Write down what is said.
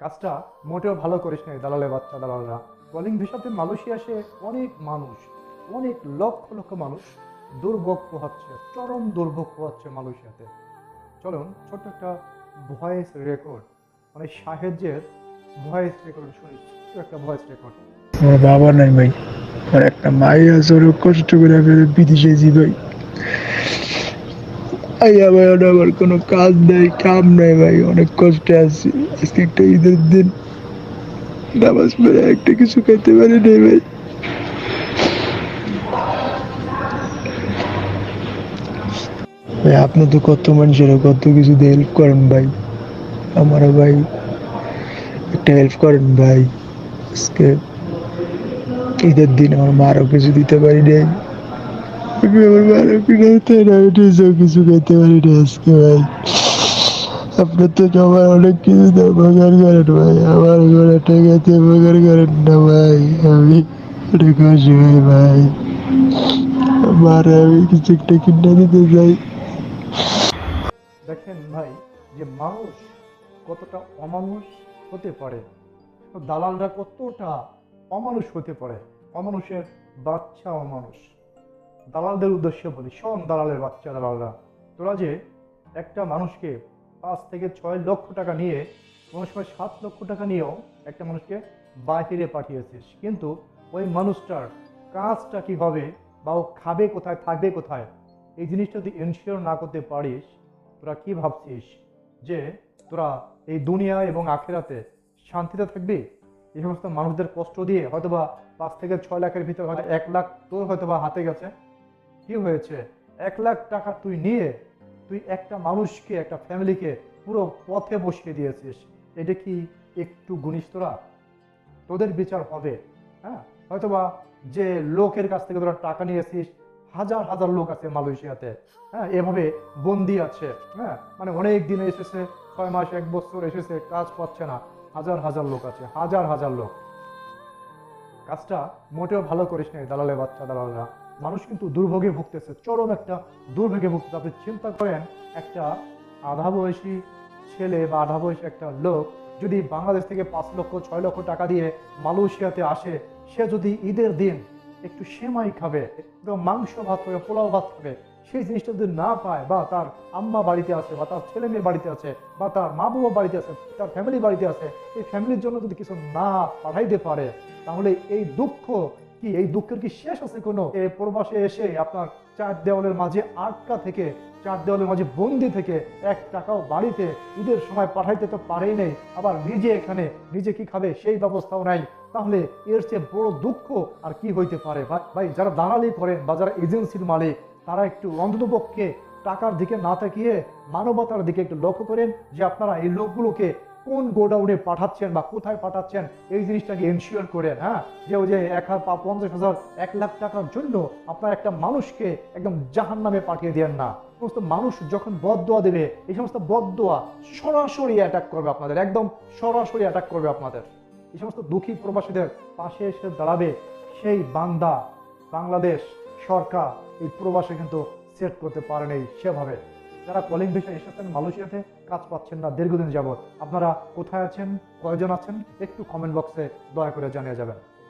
কাজটা মোটেও ভালো করিস নাই দালালের বাচ্চা দালালরা। কলিং ভিসাতে মালয়েশিয়া অনেক মানুষ, অনেক লক্ষ লক্ষ মানুষ দুর্ভোগ পোহাচ্ছে চরম দুর্ভোগ পোহাচ্ছে মালয়েশিয়াতে। চলুন ছোট্ট একটা ভয়েস রেকর্ড মানে সাহায্যের ভয়েস রেকর্ড শুনি একটা ভয়েস রেকর্ড আমার বাবা নাই ভাই, আর একটা আছে ওর কষ্ট করে বিদেশে যাই ভাই এই আমার আমার কোনো কাজ নাই, কাম নাই ভাই, অনেক কষ্টে আছি। আজকে একটা ঈদের দিন। নামাজ পড়ে একটা কিছু খাইতে পারি নাই ভাই। ভাই, আপনি তো কত মানুষের কত কিছু হেল্প করেন ভাই। আমারও ভাই একটা হেল্প করেন ভাই। আজকে ঈদের দিন আমার মারও কিছু দিতে পারি নাই। আমি আমার কিছু দিতে না নিজেও কিছু খেতে পারি না আজকে ভাই আপনার তো সবাই অনেক কিছু উপকার করেন ভাই আমার ঘরে টাকাতে উপকার করেন না ভাই আমি অনেক অসহায় ভাই আমার আমি কিছু একটা কিনে দিতে চাই দেখেন ভাই, যে মানুষ কতটা অমানুষ হতে পারে। দালালরা কতটা অমানুষ হতে পারে? অমানুষের বাচ্চা অমানুষ। দালালদের উদ্দেশ্যে বলি, শোন দালালের বাচ্চা, দালালরা। তোরা যে একটা মানুষকে পাঁচ থেকে ছয় লক্ষ টাকা নিয়ে, কোনো সময় সাত লক্ষ টাকা নিয়েও একটা মানুষকে বাহিরে পাঠিয়েছিস, কিন্তু ওই মানুষটার কাজটা কী হবে বা ও খাবে কোথায়, থাকবে কোথায়, এই জিনিসটা যদি এনশিওর না করতে পারিস, তোরা কি ভাবছিস যে তোরা এই দুনিয়া এবং আখেরাতে শান্তিতে থাকবি? এই সমস্ত মানুষদের কষ্ট দিয়ে হয়তোবা পাঁচ থেকে ছয় লাখের ভিতরে হয়তো এক লাখ তোর হয়তোবা হাতে গেছে। কি হয়েছে? এক লাখ টাকা তুই নিয়ে তুই একটা মানুষকে, একটা ফ্যামিলিকে পুরো পথে বসিয়ে দিয়েছিস। এটা কি একটু গুনিস তোরা তোদের বিচার হবে। হ্যাঁ? হয়তোবা যে লোকের কাছ থেকে তোরা টাকা নিয়েছিস, হাজার হাজার লোক আছে মালয়েশিয়াতে। হ্যাঁ? এভাবে বন্দি আছে। হ্যাঁ? মানে অনেক দিন এসেছে, ছয় মাস, এক বছর এসেছে, কাজ পাচ্ছে না। হাজার হাজার লোক আছে, হাজার হাজার লোক। কাজটা মোটেও ভালো করিস নাই দালালের বাচ্চা দালালরা। মানুষ কিন্তু দুর্ভোগে ভুগতেছে। চরম একটা দুর্ভোগে ভুগতেছে। আপনি চিন্তা করেন, একটা আধা বয়সী ছেলে বা আধা বয়সী একটা লোক যদি বাংলাদেশ থেকে পাঁচ লক্ষ, ছয় লক্ষ টাকা দিয়ে মালয়েশিয়াতে আসে, সে যদি ঈদের দিন একটু সেমাই খাবে মাংস ভাত খাবে, পোলাও ভাত খাবে, সেই জিনিসটা যদি না পায় বা তার আম্মা বাড়িতে আছে বা তার ছেলে মেয়ে বাড়িতে আছে বা তার মা বাবা বাড়িতে আছে, তার ফ্যামিলি বাড়িতে আছে, এই ফ্যামিলির জন্য যদি কিছু না পাঠাইতে পারে, তাহলে এই দুঃখ কি এই দুঃখের কি শেষ আছে কোনো? প্রবাসে এসে আপনার চার দেওয়ালের মাঝে আটকা থেকে, চার দেওয়ালের মাঝে বন্দি থেকে এক টাকাও বাড়িতে ঈদের সময় পাঠাইতে তো পারেই নেই। আবার নিজে এখানে, নিজে কি খাবে সেই ব্যবস্থাও নাই। তাহলে এর চেয়ে বড় দুঃখ আর কি হইতে পারে? ভাই- ভাই, যারা দালালি করেন বা যারা এজেন্সির মালিক, তারা একটু অন্ততপক্ষে টাকার দিকে না তাকিয়ে মানবতার দিকে একটু লক্ষ্য করেন যে আপনারা এই লোকগুলোকে কোন গোডাউনে পাঠাচ্ছেন বা কোথায় পাঠাচ্ছেন, এই জিনিসটাকে এনশিওর করেন হ্যাঁ? যে ওই যে এক পঞ্চাশ হাজার, এক লাখ টাকার জন্য আপনার একটা মানুষকে একদম জাহান নামে পাঠিয়ে দেন না। সমস্ত মানুষ যখন বদদোয়া দেবে, এই সমস্ত বদদোয়া সরাসরি অ্যাটাক করবে আপনাদের, একদম সরাসরি অ্যাটাক করবে আপনাদের। এই সমস্ত দুঃখী প্রবাসীদের পাশে এসে দাঁড়াবে সেই বান্দা, বাংলাদেশ সরকার, এই প্রবাসে কিন্তু সেট করতে পারেনি সেভাবে। যারা কলিং ভিসা এসেছেন, মালয়েশিয়াতে কাজ পাচ্ছেন না দীর্ঘদিন যাবৎ, আপনারা কোথায় আছেন, কয়জন আছেন, একটু কমেন্ট বক্সে দয়া করে জানিয়ে যাবেন।